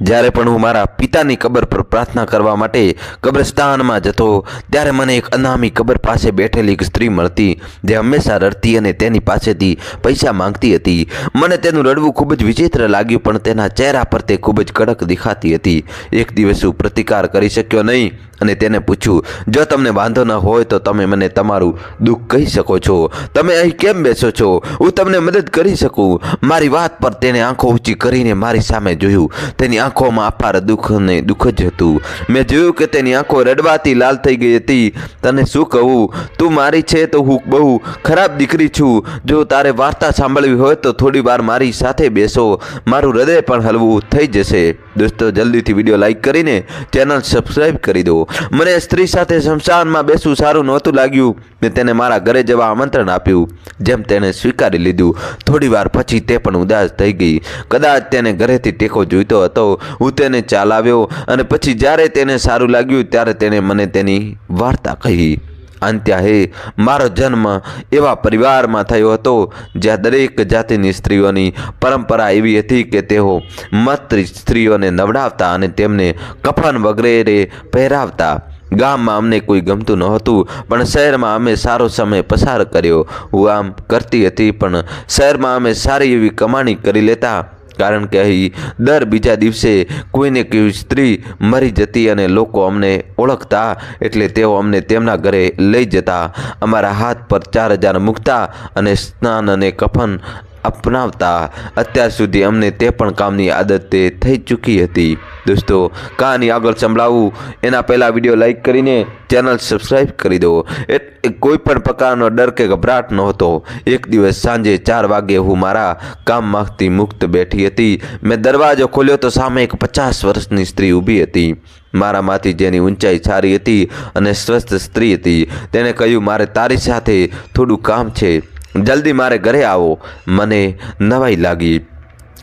જ્યારે પણ હું મારા પિતાની કબર પર પ્રાર્થના કરવા માટે કબ્રસ્તાનમાં જતો, ત્યારે મને એક અનામી કબર પાસે બેઠેલી એક સ્ત્રી મળતી, જે હંમેશા રડતી અને તેની પાસેથી પૈસા માંગતી હતી. મને તેનું રડવું ખૂબ જ વિચિત્ર લાગ્યું, પણ તેના ચહેરા પર તે ખૂબ જ કડક દેખાતી હતી. એક દિવસ હું પ્રતિકાર કરી શક્યો નહીં અને તેને પૂછ્યું, જો તમને વાંધો ન હોય તો તમે મને તમારું દુઃખ કહી શકો છો. તમે અહીં કેમ બેસો છો? હું તમને મદદ કરી શકું. મારી વાત પર તેણે આંખો ઊંચી કરીને મારી સામે જોયું. તેની આંખોમાં અપાર દુઃખ અને દુઃખ જ હતું. મેં જોયું કે તેની આંખો રડવાથી લાલ થઈ ગઈ હતી. તને શું કહું? તું મારી છે તો હું બહુ ખરાબ દીકરી છું. જો તારે વાર્તા સાંભળવી હોય તો થોડી વાર મારી સાથે બેસો. મારું હૃદય પણ હલવું થઈ જશે. દોસ્તો, જલ્દીથી વીડિયો લાઇક કરીને ચેનલ સબસ્ક્રાઈબ કરી દો. મને સ્ત્રી સાથે શમશાનમાં બેસવું સારું નહોતું લાગ્યું. મેં તેને મારા ઘરે જવા આમંત્રણ આપ્યું, જેમ તેણે સ્વીકારી લીધું. થોડી વાર પછી તે પણ ઉદાસ થઈ ગઈ. કદાચ તેને ઘરેથી ટેકો જોઈતો હતો. હું તેને ચાલાવ્યો અને પછી જ્યારે તેને સારું લાગ્યું ત્યારે તેણે મને તેની વાર્તા કહી. અંત્યા હે. મારો જન્મ એવા પરિવારમાં થયો હતો, જ્યાં દરેક જાતિની સ્ત્રીઓની પરંપરા એવી હતી કે તેઓ મત સ્ત્રીઓને નવડાવતા અને તેમને કફન વગેરે પહેરાવતા. ગામમાં અમને કોઈ ગમતું નહોતું, પણ શહેરમાં અમે સારો સમય પસાર કર્યો. હું આમ કરતી હતી, પણ શહેરમાં અમે સારી એવી કમાણી કરી લેતા. કારણ કે અહીં દર બીજા દિવસે કોઈને કોઈ સ્ત્રી મરી જતી અને લોકો અમને ઓળખતા એટલે તેઓ અમને તેમના ઘરે લઈ જતા. અમારા હાથ પર ચાર હજાર મૂકતા અને સ્નાન અને કફન અપનાવતા અત્યાર સુધી અમને તે પણ કામની આદત તે થઈ ચૂકી હતી. દોસ્તો, કહાની આગળ સંભળાવું. એના પહેલાં વીડિયો લાઇક કરીને ચેનલ સબસ્ક્રાઈબ કરી દો. એ એ કોઈ પણ પ્રકારનો ડર કે ગભરાટ નહોતો. એક દિવસ સાંજે ચાર વાગે હું મારા કામમાંથી મુક્ત બેઠી હતી. મેં દરવાજો ખોલ્યો તો સામે એક પચાસ વર્ષની સ્ત્રી ઊભી હતી. મારામાંથી જેની ઊંચાઈ સારી હતી અને સ્વસ્થ સ્ત્રી હતી. તેણે કહ્યું, મારે તારી સાથે થોડું કામ છે. જલ્દી મારે ઘરે આવો. મને નવાઈ લાગી.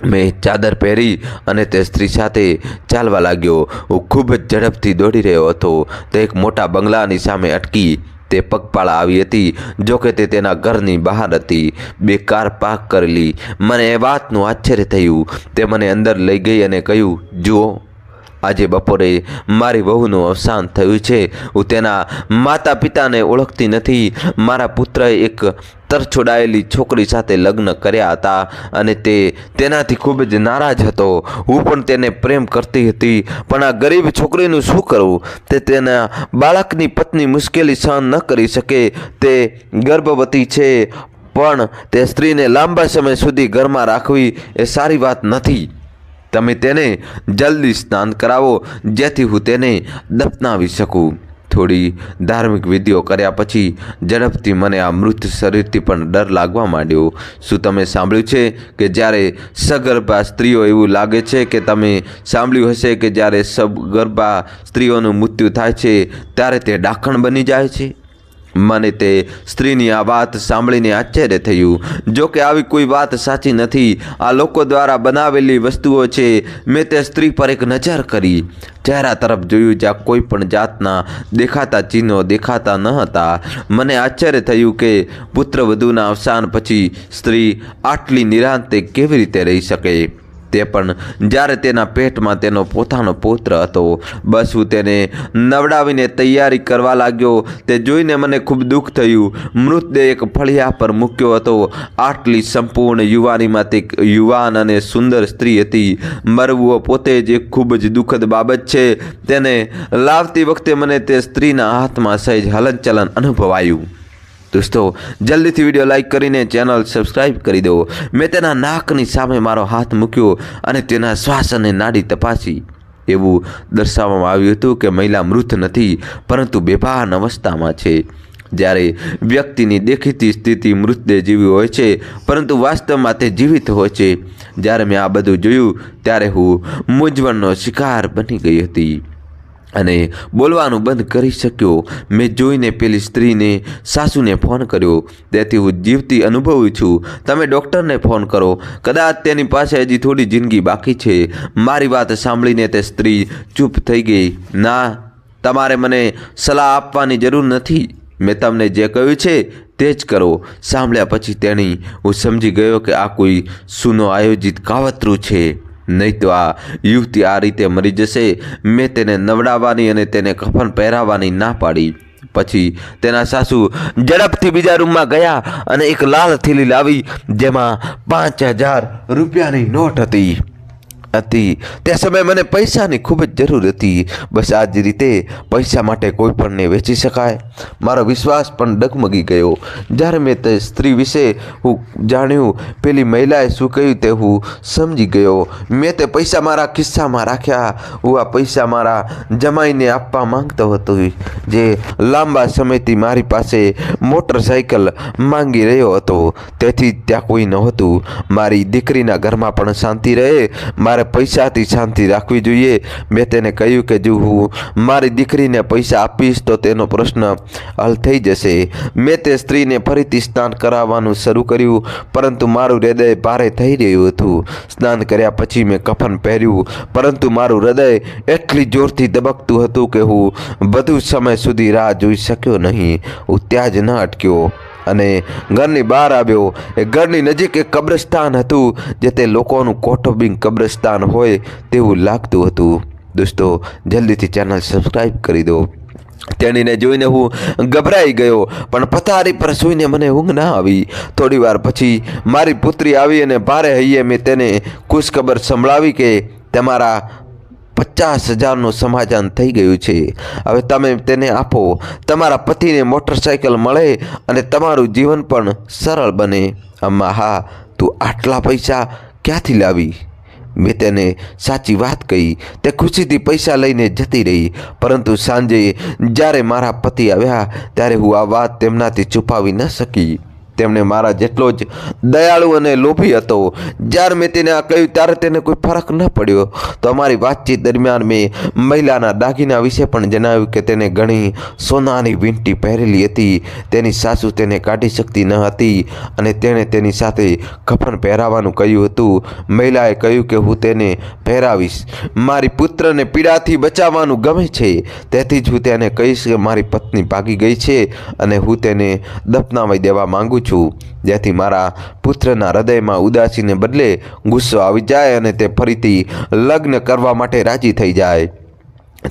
મેં ચાદર પહેરી અને તે સ્ત્રી સાથે ચાલવા લાગ્યો. હું ખૂબ જ ઝડપથી દોડી રહ્યો હતો. તે એક મોટા બંગલાની સામે અટકી. તે પગપાળા આવી હતી જોકે તે તેના ઘરની બહાર હતી. બે કાર પાર્ક કરેલી. મને એ વાતનું આશ્ચર્ય થયું. તે મને અંદર લઈ ગઈ અને કહ્યું, જુઓ આજે બપોરે મારી વહુનું અવસાન થયું છે. હું તેના માતા પિતાને ઓળખતી નથી. મારા પુત્રએ એક તરછોડાયેલી છોકરી સાથે લગ્ન કર્યા હતા અને તે તેનાથી ખૂબ જ નારાજ હતો. હું પણ તેને પ્રેમ કરતી હતી. પણ આ ગરીબ છોકરીનું શું કરવું? તે તેના બાળકની પત્ની મુશ્કેલી સહન ન કરી શકે. તે ગર્ભવતી છે, પણ તે સ્ત્રીને લાંબા સમય સુધી ઘરમાં રાખવી એ સારી વાત નથી. તમે તેને જલ્દી સ્નાન કરાવો, જેથી હું તેને દફનાવી શકું. થોડી ધાર્મિક વિધિઓ કર્યા પછી ઝડપથી મને આ મૃત શરીરથી પણ ડર લાગવા માંડ્યો. શું તમે સાંભળ્યું છે કે જ્યારે સગર્ભા સ્ત્રીઓ એવું લાગે છે કે તમે સાંભળ્યું હશે કે જ્યારે સગર્ભા સ્ત્રીઓનું મૃત્યુ થાય છે, ત્યારે તે ડાખણ બની જાય છે? મને તે સ્ત્રીની આ વાત સાંભળીને આશ્ચર્ય થયું. જો કે આવી કોઈ વાત સાચી નથી. આ લોકો દ્વારા બનાવેલી વસ્તુઓ છે. મેં તે સ્ત્રી પર એક નજર કરી. ચહેરા તરફ જોયું જ્યાં કોઈ પણ જાતના દેખાતા ચિહ્નો દેખાતા ન હતા. મને આશ્ચર્ય થયું કે પુત્રવધૂના અવસાન પછી સ્ત્રી આટલી નિરાંતે કેવી રીતે રહી શકે? તે પણ જ્યારે તેના પેટમાં તેનો પોતાનો પુત્ર હતો. બસ હું તેને નવડાવીને તૈયારી કરવા લાગ્યો. તે જોઈને મને ખૂબ દુઃખ થયું. મૃતદેહ એક ફળિયા પર મૂક્યો હતો. આટલી સંપૂર્ણ યુવાનીમાં તે યુવાન અને સુંદર સ્ત્રી હતી. મરવું પોતે જ એક ખૂબ જ દુઃખદ બાબત છે. તેને લાવતી વખતે મને તે સ્ત્રીના હાથમાં સહેજ હલનચલન અનુભવાયું. દોસ્તો, જલ્દીથી વીડિયો લાઇક કરીને ચેનલ સબસ્ક્રાઈબ કરી દો મેં તેના નાકની સામે મારો હાથ મૂક્યો અને તેના શ્વાસ અને નાડી તપાસી. એવું દર્શાવવામાં આવ્યું હતું કે મહિલા મૃત નથી, પરંતુ બેભાન અવસ્થામાં છે. જ્યારે વ્યક્તિની દેખીતી સ્થિતિ મૃતદેહ જેવી હોય છે, પરંતુ વાસ્તવમાં તે જીવિત હોય છે. જ્યારે મેં આ બધું જોયું, ત્યારે હું મૂંઝવણનો શિકાર બની ગઈ હતી. અને બોલવાનું બંધ કરી શક્યો. મેં જોઈને પેલી સ્ત્રીને, સાસુને ફોન કર્યો. તેથી હું જીવતી અનુભવું છું. તમે ડૉક્ટરને ફોન કરો. કદાચ તેની પાસે હજી થોડી જિંદગી બાકી છે. મારી વાત સાંભળીને તે સ્ત્રી ચૂપ થઈ ગઈ. ના, તમારે મને સલાહ આપવાની જરૂર નથી. મેં તમને જે કહ્યું છે તે જ કરો. સાંભળ્યા પછી તેણી, હું સમજી ગયો કે આ કોઈ સૂનો આયોજિત કાવતરું છે. નહીં તો આ યુવતી આ રીતે મરી જશે. મેં તેને નવડાવવાની અને તેને કફન પહેરાવવાની ના પાડી. પછી તેના સાસુ ઝડપથી બીજા રૂમમાં ગયા અને એક લાલ થેલી લાવી, જેમાં પાંચ હજાર રૂપિયાની નોટ હતી. હતી. તે સમયે મને પૈસાની ખૂબ જ જરૂર હતી. બસ આ જ રીતે પૈસા માટે કોઈ પણને વેચી શકાય. મારો વિશ્વાસ પણ ડગમગી ગયો. જ્યારે મેં તે સ્ત્રી વિશે હું જાણ્યું, પેલી મહિલાએ શું કહ્યું તે હું સમજી ગયો. મેં તે પૈસા મારા ખિસ્સામાં રાખ્યા. હું આ પૈસા મારા જમાઈને આપવા માંગતો હતો, જે લાંબા સમયથી મારી પાસે મોટરસાઇકલ માંગી રહ્યો હતો. તેથી ત્યાં કોઈ નહોતું. મારી દીકરીના ઘરમાં પણ શાંતિ રહે. મારે પૈસાથી શાંતિ રાખવી જોઈએ. મેં તેને કહ્યું કે, જો હું મારી દીકરીને પૈસા આપીશ, તો તેનો પ્રશ્ન હલ થઈ જશે. મેં તે સ્ત્રીને ફરીથી સ્નાન કરાવવાનું શરૂ કર્યું, પરંતુ મારું હૃદય ભારે થઈ રહ્યું હતું. સ્નાન કર્યા પછી મેં કફન પહેર્યું, પરંતુ મારું હૃદય એટલી જોરથી ધબકતું હતું કે હું વધુ સમય સુધી રાહ જોઈ શક્યો નહીં. હું ત્યાં જ ન અટક્યો. અને ઘરની બહાર આવ્યો. એ ઘરની નજીક એક કબ્રસ્તાન હતું જે તે લોકોનું કોટોબિંગ કબ્રસ્તાન હોય તેવું લાગતું હતું. દોસ્તો, જલ્દીથી ચેનલ સબસ્ક્રાઈબ કરી દો. તેણીને જોઈને હું ગભરાઈ ગયો, પણ પથારી પર સૂઈને મને ઊંઘ ના આવી. થોડીવાર પછી મારી પુત્રી આવી અને ભારે હૈયે મેં તેને ખુશખબર સંભળાવી કે, તમારા પચાસ હજારનું સમાધાન થઈ ગયું છે. હવે તમે તેને આપો. તમારા પતિને મોટરસાયકલ મળે અને તમારું જીવન પણ સરળ બને. અમ્મા, હા, તું આટલા પૈસા ક્યાંથી લાવી? મેં તેને સાચી વાત કહી. તે ખુશીથી પૈસા લઈને જતી રહી. પરંતુ સાંજે જ્યારે મારા પતિ આવ્યા, ત્યારે હું આ વાત તેમનાથી છુપાવી ન શકી. તેમણે મારા જેટલો જ દયાળુ અને લોભી હતો. જ્યારે મેં તેને આ કહ્યું ત્યારે તેને કોઈ ફરક ન પડ્યો. તો અમારી વાતચીત દરમિયાન મેં મહિલાના દાગીના વિશે પણ જણાવ્યું કે તેને ઘણી સોનાની વીંટી પહેરેલી હતી. તેની સાસુ તેને કાઢી શકતી ન હતી અને તેણે તેની સાથે કફન પહેરાવાનું કહ્યું હતું. મહિલાએ કહ્યું કે હું તેને પહેરાવીશ. મારી પુત્રને પીડાથી બચાવવાનું ગમે છે. તેથી જ હું તેને કહીશ કે મારી પત્ની ભાગી ગઈ છે અને હું તેને દફનાવી દેવા માંગુ છું જેથી મારા પુત્રના હૃદયમાં ઉદાસીને બદલે ગુસ્સો આવી જાય અને તે ફરીથી લગ્ન કરવા માટે રાજી થઈ જાય.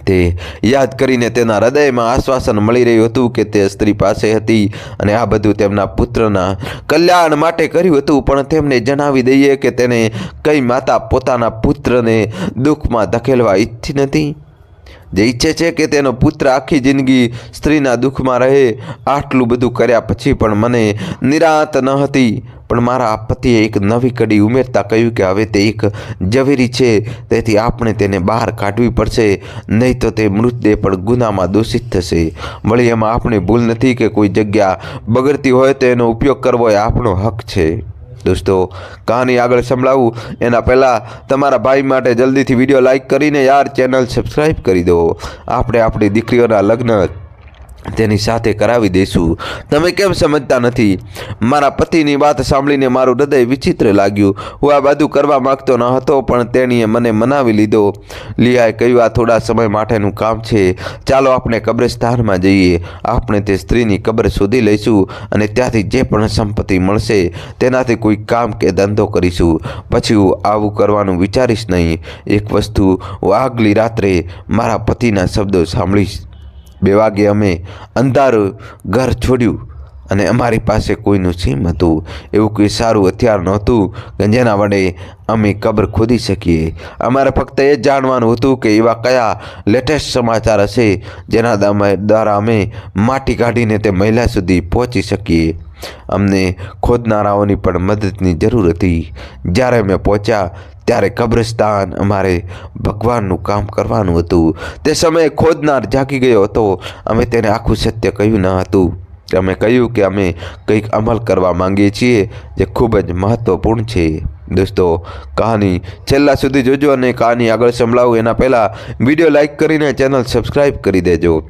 તે યાદ કરીને તેના હૃદયમાં આશ્વાસન મળી રહ્યું હતું કે તે સ્ત્રી પાસે હતી અને આ બધું તેમના પુત્રના કલ્યાણ માટે કર્યું હતું, પણ તેમને જણાવી દઈએ કે તેને કઈ માતા પોતાના પુત્રને દુઃખમાં ધકેલવા ઈચ્છતી નથી. જે ઈચ્છે છે કે તેનો પુત્ર આખી જિંદગી સ્ત્રીના દુઃખમાં રહે, આટલું બધું કર્યા પછી પણ મને નિરાંત ન હતી. પણ મારા પતિએ એક નવી કડી ઉમેરતા કહ્યું કે હવે તે એક ઝવેરી છે, તેથી આપણે તેને બહાર કાઢવી પડશે, નહીં તો તે મૃતદેહ પણ ગુનામાં દોષિત થશે. વળી એમાં આપણે ભૂલ નથી કે કોઈ જગ્યા બગડતી હોય તો એનો ઉપયોગ કરવો એ આપણો હક છે. દોસ્તો, કહાની આગળ સંભળાવું. એના પહેલાં તમારા ભાઈ માટે જલ્દીથી વીડિયો લાઈક કરીને યાર ચેનલ સબસ્ક્રાઈબ કરી દો. આપણે આપણી દીકરીઓના લગ્ન તેની સાથે કરાવી દઈશું. તમે કેમ સમજતા નથી? મારા પતિની વાત સાંભળીને મારું હૃદય વિચિત્ર લાગ્યું. હું આ બધું કરવા માગતો ન હતો, પણ તેણીએ મને મનાવી લીધો. લિયાએ કહ્યું, આ થોડા સમય માટેનું કામ છે. ચાલો આપણે કબ્રસ્તાનમાં જઈએ. આપણે તે સ્ત્રીની કબર શોધી લઈશું અને ત્યાંથી જે પણ સંપત્તિ મળશે, તેનાથી કોઈ કામ કે ધંધો કરીશું. પછી હું આવું કરવાનું વિચારીશ નહીં. એક વસ્તુ, હું આગલી રાત્રે મારા પતિના શબ્દો સાંભળીશ. બે વાગે અમે અંધારું ઘર છોડ્યું અને અમારી પાસે કોઈનું સીમ હતું. એવું કોઈ સારું હથિયાર નહોતું. કે જેના વડે અમે કબર ખોદી શકીએ. અમારે ફક્ત એ જાણવાનું હતું કે એવા કયા લેટેસ્ટ સમાચાર હશે જેના દ્વારા અમે માટી કાઢીને તે મહિલા સુધી પહોંચી શકીએ. અમને ખોદનારાઓની પણ મદદની જરૂર હતી. જ્યારે અમે પહોંચ્યા ત્યારે કબ્રસ્તાન અમારે ભગવાનનું કામ કરવાનું હતું. તે સમયે ખોદનાર જાગી ગયો હતો. અમે તેને આખું સત્ય કહ્યું ન હતું. અમે કહ્યું કે અમે કંઈક અમલ કરવા માંગીએ છીએ જે ખૂબ જ મહત્ત્વપૂર્ણ છે. દોસ્તો, કહાની છેલ્લા સુધી જોજો અને કહાની આગળ સંભળાવું. એના પહેલાં વીડિયો લાઇક કરીને ચેનલ સબસ્ક્રાઈબ કરી દેજો.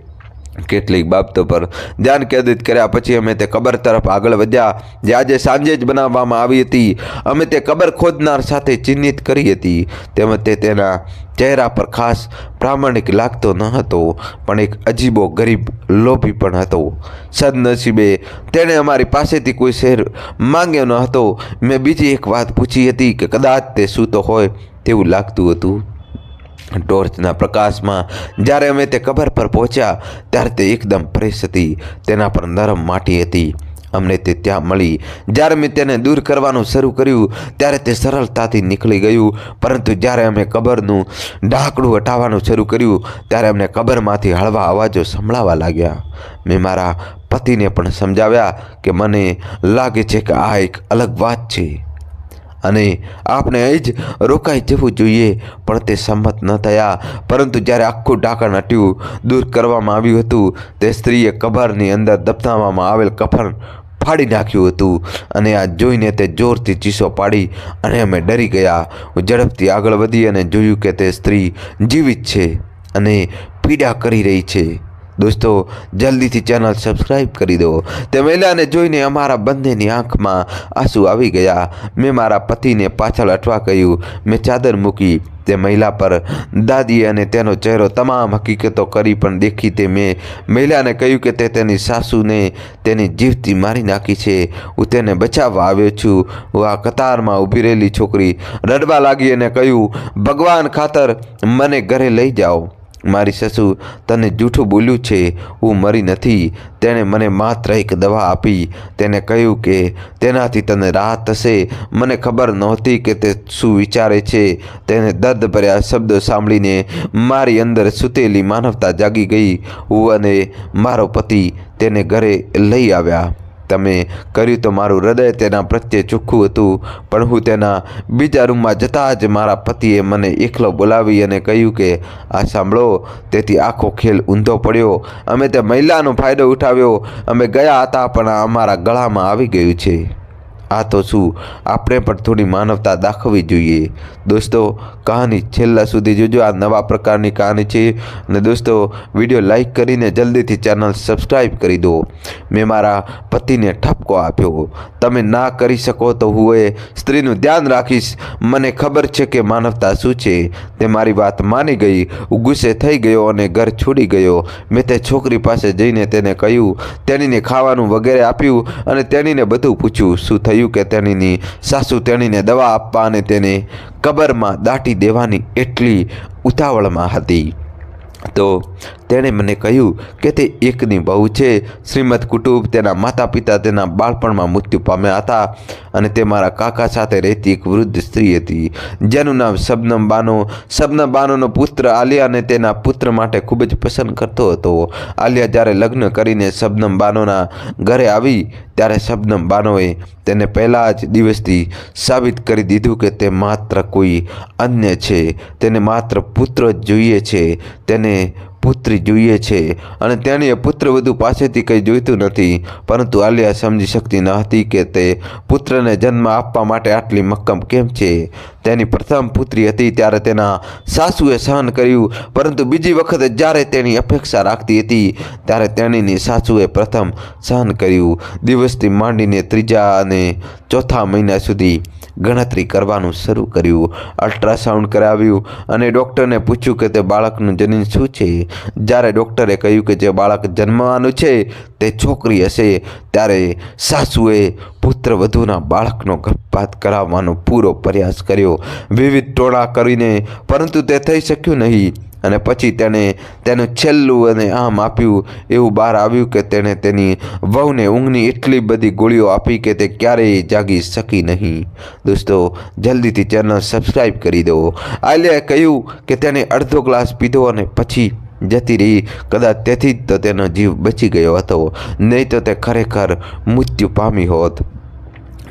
કેટલીક બાબતો પર ધ્યાન કેન્દ્રિત કર્યા પછી અમે તે કબર તરફ આગળ વધ્યા. જે આજે સાંજે જ બનાવવામાં આવી હતી. અમે તે કબર ખોદનાર સાથે ચિહ્નિત કરી હતી. તેમજ તે તેના ચહેરા પર ખાસ પ્રામાણિક લાગતો ન હતો, પણ એક અજીબો ગરીબ લોભી પણ હતો. સદનસીબે તેણે અમારી પાસેથી કોઈ શેર માંગ્યો ન હતો. મેં બીજી એક વાત પૂછી હતી કે કદાચ તે સૂતો હોય તેવું લાગતું હતું. ટોર્ચના પ્રકાશમાં જ્યારે અમે તે કબર પર પહોંચ્યા, ત્યારે તે એકદમ ફ્રેશ હતી, તેના પર નરમ માટી હતી. અમને તે ત્યાં મળી. જ્યારે મેં તેને દૂર કરવાનું શરૂ કર્યું, ત્યારે તે સરળતાથી નીકળી ગયું. પરંતુ જ્યારે અમે કબરનું ઢાંકણું હટાવવાનું શરૂ કર્યું, ત્યારે અમને કબરમાંથી હળવા અવાજો સંભળાવા લાગ્યા. મેં મારા પતિને પણ સમજાવ્યા કે મને લાગે છે કે આ એક અલગ વાત છે. અને આપણે અહીં જ રોકાઈ જવું જોઈએ. પણ તે સંમત ન થયા. પરંતુ જ્યારે આખું ઢાંકણ હટ્યું, દૂર કરવામાં આવ્યું હતું, તે સ્ત્રીએ કબરની અંદર દફનાવવામાં આવેલ કફન ફાડી નાખ્યું હતું અને આ જોઈને તે જોરથી ચીસો પાડી અને અમે ડરી ગયા. ઝડપથી આગળ વધી અને જોયું કે તે સ્ત્રી જીવિત છે અને પીડા કરી રહી છે. દોસ્તો, જલ્દીથી ચેનલ સબસ્ક્રાઈબ કરી દો. તે મહિલાને જોઈને અમારા બંનેની આંખમાં આંસુ આવી ગયા. મેં મારા પતિને પાછળ અટવા કહ્યું. મેં ચાદર મૂકી તે મહિલા પર દાદીએ અને તેનો ચહેરો તમામ હકીકતો કરી પણ દેખી તે મેં મહિલાને કહ્યું કે તે તેની સાસુને તેની જીવથી મારી નાખી છે. હું તેને બચાવવા આવ્યો છું. હું આ કતારમાં ઊભી રહેલી છોકરી રડવા લાગી અને કહ્યું, ભગવાન ખાતર મને ઘરે લઈ જાઓ. મારી સસુ તને જૂઠું બોલ્યું છે, હું મરી નથી. તેણે મને માત્ર એક દવા આપી. તેને કહ્યું કે, તેનાથી તને રાહત થશે. મને ખબર નહોતી કે તે શું વિચારે છે. તેને દર્દભર્યા શબ્દો સાંભળીને મારી અંદર સૂતેલી માનવતા જાગી ગઈ. હું અને મારો પતિ તેને ઘરે લઈ આવ્યા. તમે કર્યું તો મારું હૃદય તેના પ્રત્યે ચોખ્ખું હતું, પણ હું તેના બીજા રૂમમાં જતાં જ મારા પતિએ મને એકલો બોલાવી અને કહ્યું કે, આ સાંભળો, તેથી આખો ખેલ ઊંધો પડ્યો. અમે તે મહિલાનો ફાયદો ઉઠાવ્યો. અમે ગયા હતા, પણ અમારા ગળામાં આવી ગયું છે. આ તો શું? આપણે પણ થોડી માનવતા દાખવવી જોઈએ. દોસ્તો, કહાની છેલ્લા સુધી જોજો. આ નવા પ્રકારની કહાની છે. અને દોસ્તો, વીડિયો લાઈક કરીને જલ્દીથી ચેનલ સબસ્ક્રાઈબ કરી દો. મેં મારા પતિને ઠપકો આપ્યો. તમે ના કરી શકો તો હું એ સ્ત્રીનું ધ્યાન રાખીશ. મને ખબર છે કે માનવતા શું છે. તે મારી વાત માની ગઈ હું ગુસ્સે થઈ ગયો અને ઘર છોડી ગયો. મેં તે છોકરી પાસે જઈને તેને કહ્યું, તેણીને ખાવાનું વગેરે આપ્યું અને તેણીને બધું પૂછ્યું, શું થયું? કે તેણીની સાસુ તેણીને દવા આપવા અને તેને કબરમાં દાટી દેવાની એટલી ઉતાવળમાં હતી. તો તેણે મને કહ્યું કે તે એકની બહુ છે. શ્રીમદ કુટુંબ તેના માતા પિતા તેના બાળપણમાં મૃત્યુ પામ્યા હતા અને તે મારા કાકા સાથે રહેતી એક વૃદ્ધ સ્ત્રી હતી, જેનું નામ શબનમ બાનો શબનમ બાનોનો પુત્ર આલિયાને તેના પુત્ર માટે ખૂબ જ પસંદ કરતો હતો. આલિયા જ્યારે લગ્ન કરીને શબનમ બાનોના ઘરે આવી, ત્યારે શબનમ બાનોએ તેને પહેલાં જ દિવસથી સાબિત કરી દીધું કે તે માત્ર કોઈ અન્ય છે. તેને માત્ર પુત્ર જ જોઈએ છે. તેને પુત્રી જોઈએ છે અને તેણીએ પુત્રવધુ પાસેથી કંઈ જોઈતું નથી, પરંતુ આલિયા સમજી શકતી ન હતી કે તે પુત્રને જન્મ આપવા માટે આટલી મક્કમ કેમ છે. તેની પ્રથમ પુત્રી હતી ત્યારે તેના સાસુએ સહન કર્યું, પરંતુ બીજી વખતે જ્યારે તેની અપેક્ષા રાખતી હતી, ત્યારે તેણીની સાસુએ પ્રથમ સહન કર્યું. દિવસથી માંડીને ત્રીજા અને ચોથા મહિના સુધી ગણતરી કરવાનું શરૂ કર્યું. અલ્ટ્રાસાઉન્ડ કરાવ્યું અને ડૉક્ટરને પૂછ્યું કે તે બાળકનું જનીન શું છે? જ્યારે ડૉક્ટરે કહ્યું કે જે બાળક જન્મવાનું છે, તે છોકરી હશે. ત્યારે સાસુએ પુત્ર વધુના બાળકનો ગર્ભપાત કરાવવાનો પૂરો પ્રયાસ કર્યો. વિવિધ ટોળા કરીને, પરંતુ તે થઈ શક્યું નહીં. અને પછી તેણે તેનું છેલ્લું અને આમ આપ્યું એવું બહાર આવ્યું કે તેણે તેની વહુને ઊંઘની એટલી બધી ગોળીઓ આપી કે તે ક્યારેય જાગી શકી નહીં. દોસ્તો, જલ્દીથી ચેનલ સબસ્ક્રાઈબ કરી દો. આલિયાએ કહ્યું કે તેણે અડધો ગ્લાસ પીધો અને પછી જતી રહી. કદાચ તેથી જ તો તેનો જીવ બચી ગયો હતો. નહીં તો તે ખરેખર મૃત્યુ પામી હોત.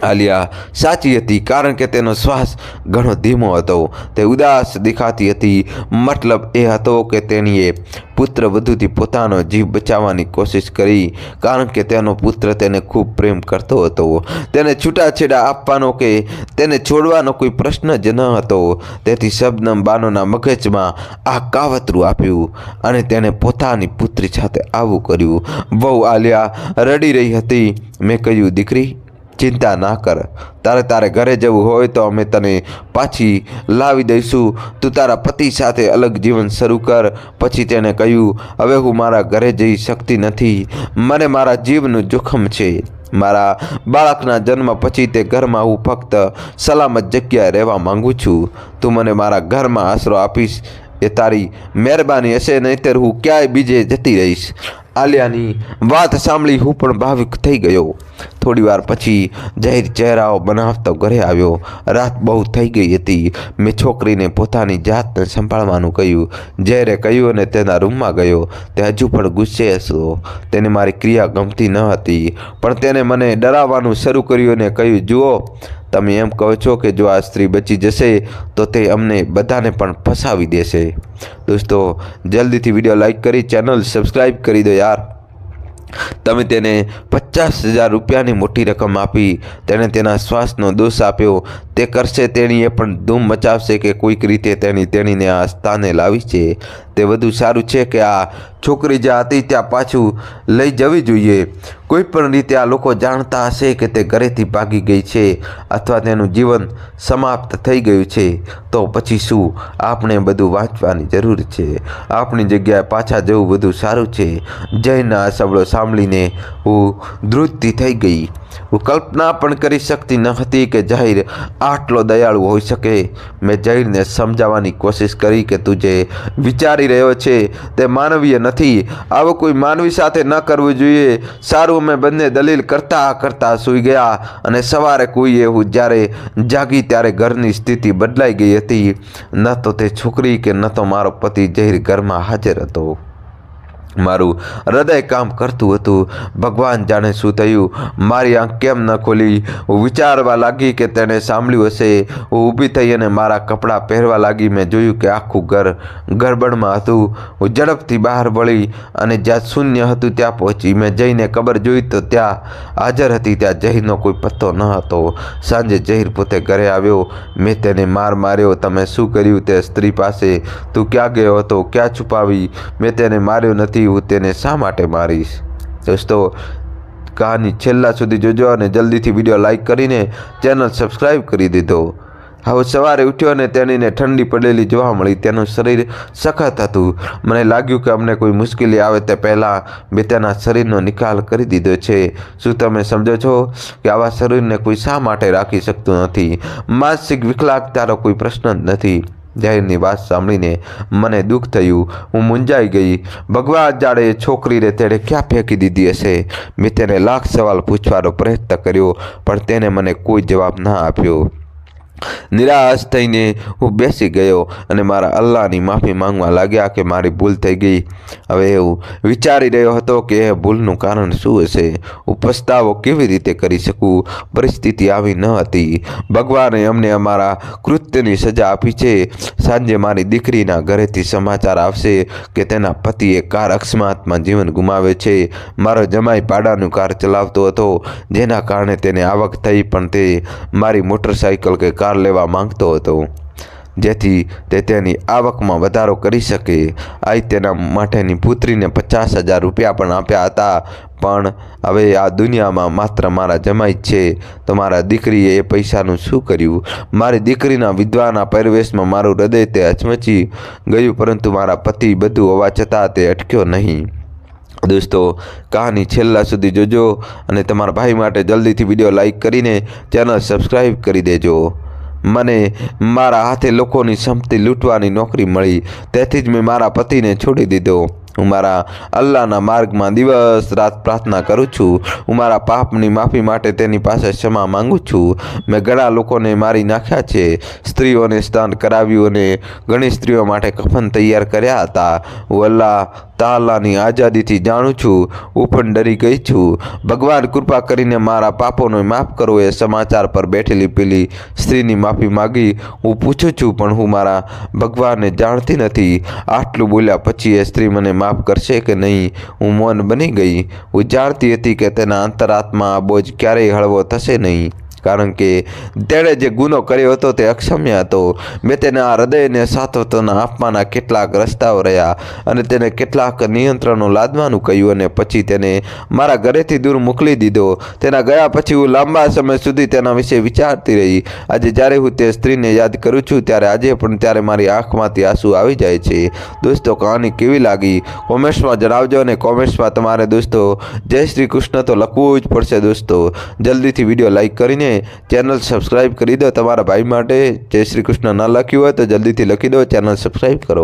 આલિયા, સાચી હતી કારણ કે તેનો શ્વાસ ઘણો ધીમો હતો. તે ઉદાસ દેખાતી હતી. મતલબ એ હતો કે તેણીએ પુત્ર વધુથી પોતાનો જીવ બચાવવાની કોશિશ કરી, કારણ કે તેનો પુત્ર તેને ખૂબ પ્રેમ કરતો હતો. તેને છૂટાછેડા આપવાનો કે તેને છોડવાનો કોઈ પ્રશ્ન જ ન હતો. તેથી શબનમ બાનોના મગજમાં આ કાવતરું આપ્યું અને તેણે પોતાની પુત્રી સાથે આવું કર્યું. વહુ આલિયા, રડી રહી હતી. મેં કહ્યું, દીકરી ચિંતા ના કર. તારે તારે ઘરે જવું હોય તો અમે તને પાછી લાવી દઈશું. તું તારા પતિ સાથે અલગ જીવન શરૂ કર. પછી તેણે કહ્યું, હવે હું મારા ઘરે જઈ શકતી નથી. મને મારા જીવનું જોખમ છે. મારા બાળકના જન્મ પછી તે ઘરમાં હું ફક્ત સલામત જગ્યાએ રહેવા માંગુ છું. તું મને મારા ઘરમાં આશરો આપીશ. એ તારી મહેરબાની હશે, નહીંતર હું ક્યાંય બીજે જતી રહીશ. આલિયાની વાત સાંભળી હું પણ ભાવિક થઈ ગયો. થોડી વાર પછી જાહેર ચહેરાઓ બનાવતો ઘરે આવ્યો. રાત બહુ થઈ ગઈ હતી. મેં છોકરીને પોતાની જાતને સંભાળવાનું કહ્યું. ઝેરે કહ્યું અને તેના રૂમમાં ગયો. તે હજુ પણ ગુસ્સે હતો. તેને મારી ક્રિયા ગમતી ન હતી. પણ તેને મને ડરાવવાનું શરૂ કર્યું અને કહ્યું, જુઓ, તમે એમ કહો છો કે જો આ સ્ત્રી બચી જશે, તો તે અમને બધાને પણ ફસાવી દેશે. દોસ્તો, જલ્દીથી વીડિયો લાઈક કરી, ચેનલ સબસ્ક્રાઈબ કરી દો યાર. તમે તેને પચાસ હજાર રૂપિયાની મોટી રકમ આપી તેણે તેના શ્વાસનો દોષ આપ્યો. તે કરશે તેણીએ પણ ધૂમ મચાવશે કે કોઈક રીતે તેણી તેણીને આ સ્થાને લાવી છે. તે વધુ સારું છે કે આ છોકરી જ્યાં હતી ત્યાં પાછું લઈ જવી જોઈએ. કોઈ પણ રીતે આ લોકો જાણતા હશે કે તે ઘરેથી ભાગી ગઈ છે અથવા તેનું જીવન સમાપ્ત થઈ ગયું છે. તો પછી શું? આપણે બધું વાંચવાની જરૂર છે. આપણી જગ્યાએ પાછા જવું બધું સારું છે. જયના શબ્દો સાંભળીને હું ધ્રુજતી થઈ ગઈ. હું કલ્પના પણ કરી શકતી ન હતી કે જાહેર આટલો દયાળુ હોઈ શકે. મેં જહીરને સમજાવવાની કોશિશ કરી કે તું જે વિચારી રહ્યો છે તે માનવીય નથી. આવું કોઈ માનવી સાથે ન કરવું જોઈએ. સારું, અમે બંને દલીલ કરતા કરતા સૂઈ ગયા અને સવારે કોઈએ હું જ્યારે જાગી ત્યારે ઘરની સ્થિતિ બદલાઈ ગઈ હતી. ન તો તે છોકરી કે ન તો મારો પતિ જહીર ઘરમાં હાજર હતો. મારું હૃદય કામ કરતું હતું. ભગવાન જાણે શું થયું? મારી આંખ કેમ ન ખોલી? હું વિચારવા લાગી કે તેણે સાંભળ્યું હશે. હું ઊભી થઈ અને મારા કપડાં પહેરવા લાગી. મેં જોયું કે આખું ઘર ગરબડમાં હતું. હું ઝડપથી બહાર વળી અને જ્યાં શૂન્ય હતું ત્યાં પહોંચી. મેં જઈને કબર જોઈ તો ત્યાં હાજર હતી. ત્યાં જહીરનો કોઈ પત્તો ન હતો. સાંજે જહીર પોતે ઘરે આવ્યો. મેં તેને માર માર્યો. તમે શું કર્યું તે સ્ત્રી પાસે? તું ક્યાં ગયો હતો? ક્યાં છુપાવી? મેં તેને માર્યો નથી. હું તેને શા માટે મારીશ? દોસ્તો, કહાની છેલ્લા સુધી જોજો અને જલ્દીથી વીડિયો લાઇક કરીને ચેનલ સબસ્ક્રાઈબ કરી દીધો. હવે સવારે ઉઠ્યો અને તેણીને ઠંડી પડેલી જોવા મળી. તેનું શરીર સખત હતું. મને લાગ્યું કે અમને કોઈ મુશ્કેલી આવે તે પહેલાં મેં તેના શરીરનો નિકાલ કરી દીધો છે. શું તમે સમજો છો કે આવા શરીરને કોઈ શા માટે રાખી શકતું નથી? માનસિક વિકલાંગતાનો કોઈ પ્રશ્ન જ નથી. જાહેરની વાત સાંભળીને મને દુઃખ થયું. હું મૂંઝાઈ ગઈ. ભગવાન જાણે છોકરીને તેણે ક્યાં ફેંકી દીધી હશે? મેં તેને લાખ સવાલ પૂછવાનો પ્રયત્ન કર્યો, પણ તેને મને કોઈ જવાબ ના આપ્યો. નિરાશ થઈને હું બેસી ગયો અને મારા અલ્લાહની માફી માંગવા લાગ્યા કે મારી ભૂલ થઈ ગઈ. હવે હું વિચારી રહ્યો હતો કે એ ભૂલનું કારણ શું હશે? હું પસ્તાવો કેવી રીતે કરી શકું? પરિસ્થિતિ આવી ન હતી. ભગવાને અમને અમારા કૃત્યની સજા આપી છે. સાંજે મારી દીકરીના ઘરેથી સમાચાર આવશે કે તેના પતિએ કાર અકસ્માતમાં જીવન ગુમાવે છે. મારો જમાઈ પાડાનું કાર ચલાવતો હતો, જેના કારણે તેને આવક થઈ, પણ તે મારી મોટરસાઇકલ કે કાર લેવા માંગતો હતો, જેથી તે તેની આવકમાં વધારો કરી શકે. આઈ તેના માટેની પુત્રીને પચાસ હજાર રૂપિયા પણ આપ્યા હતા. પણ હવે આ દુનિયામાં માત્ર મારા જમાઈ છે. તો મારા દીકરીએ એ પૈસાનું શું કર્યું? મારી દીકરીના વિધવાના પરિવેશમાં મારું હૃદય તે હચમચી ગયું, પરંતુ મારા પતિ બધું હોવા છતાં તે અટક્યો નહીં. દોસ્તો, કહાની છેલ્લા સુધી જોજો અને તમારા ભાઈ માટે જલ્દીથી વીડિયો લાઈક કરીને ચેનલ સબસ્ક્રાઈબ કરી દેજો. મને મારા હાથે લોકોની સંપત્તિ લૂંટવાની નોકરી મળી. તેથી જ મેં મારા પતિને છોડી દીધો. હું મારા અલ્લાહના માર્ગમાં દિવસ રાત પ્રાર્થના કરું છું. હું મારા પાપની માફી માટે તેની પાસે ક્ષમા માગું છું. મેં ઘણા લોકોને મારી નાખ્યા છે. સ્ત્રીઓને સ્નાન કરાવ્યું અને ઘણી સ્ત્રીઓ માટે કફન તૈયાર કર્યા હતા. હું અલ્લાહ તાલાની આઝાદીથી જાણું છું હું પણ ડરી ગઈ છું. ભગવાન કૃપા કરીને મારા પાપોને માફ કરો એ સમાચાર પર બેઠેલી પેલી સ્ત્રીની માફી માગી. હું પૂછું છું, પણ હું મારા ભગવાનને જાણતી નથી. આટલું બોલ્યા પછી એ સ્ત્રી મને માફ કરશે કે નહીં? હું મૌન બની ગઈ. હું જાણતી હતી કે તેના અંતરાત્મા આ બોજ ક્યારેય હળવો થશે નહીં. કારણ કે તેણે જે ગુનો કર્યો હતો તે અક્ષમ્ય હતો. મેં તેના હૃદયને સાત્વતોના આપવાના કેટલાક રસ્તાઓ રહ્યા અને તેને કેટલાક નિયંત્રણો લાદવાનું કહ્યું અને પછી તેને મારા ઘરેથી દૂર મોકલી દીધો. તેના ગયા પછી હું લાંબા સમય સુધી તેના વિશે વિચારતી રહી. આજે જ્યારે હું તે સ્ત્રીને યાદ કરું છું ત્યારે આજે પણ ત્યારે મારી આંખમાંથી આંસુ આવી જાય છે. દોસ્તો, કહાની કેવી લાગી? કોમેન્ટ્સમાં જણાવજો અને કોમેન્ટ્સમાં તમારે દોસ્તો, જય શ્રી કૃષ્ણ તો લખવું જ પડશે દોસ્તો. જલ્દીથી વીડિયો લાઈક કરીને ચેનલ સબસ્ક્રાઈબ કરી દો તમારા ભાઈ માટે. જય શ્રી કૃષ્ણ. ના લખ્યું હોય તો જલ્દીથી લખી દો. ચેનલ સબસ્ક્રાઈબ કરો.